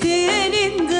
geçti elinden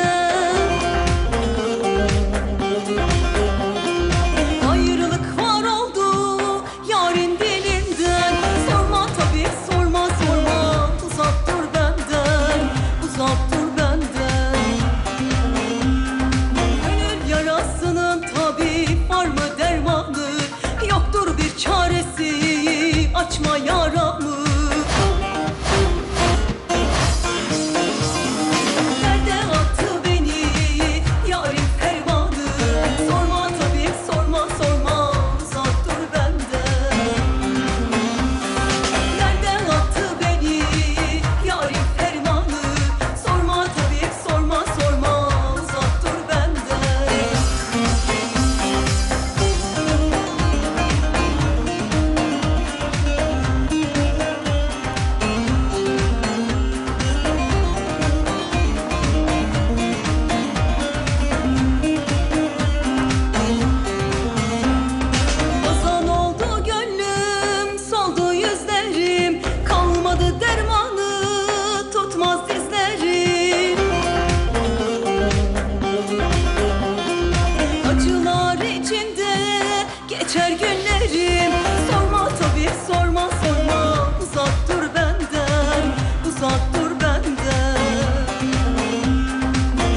geçer günlerim. Sorma tabii sorma sorma. Uzak dur benden, uzak dur benden.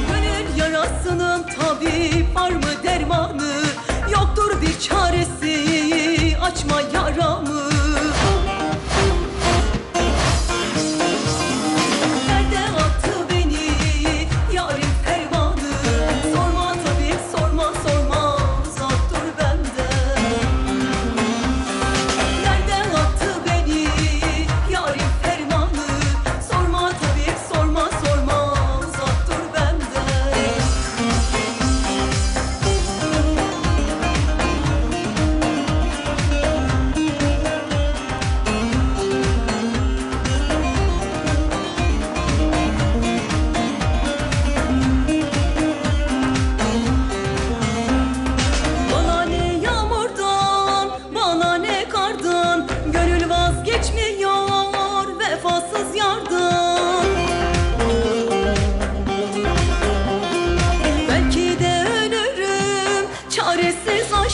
Gönül yarasının tabi var mı dermanı? Yoktur bir çaresi. Açma yaramı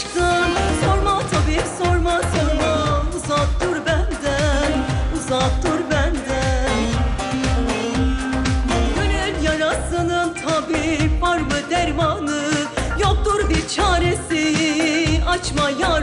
aşktan Sorma tabii sorma sorma. Uzak dur benden, uzak dur benden. Gönül yarasının tabi var mı dermanı? Yoktur bir çaresi açma yaramı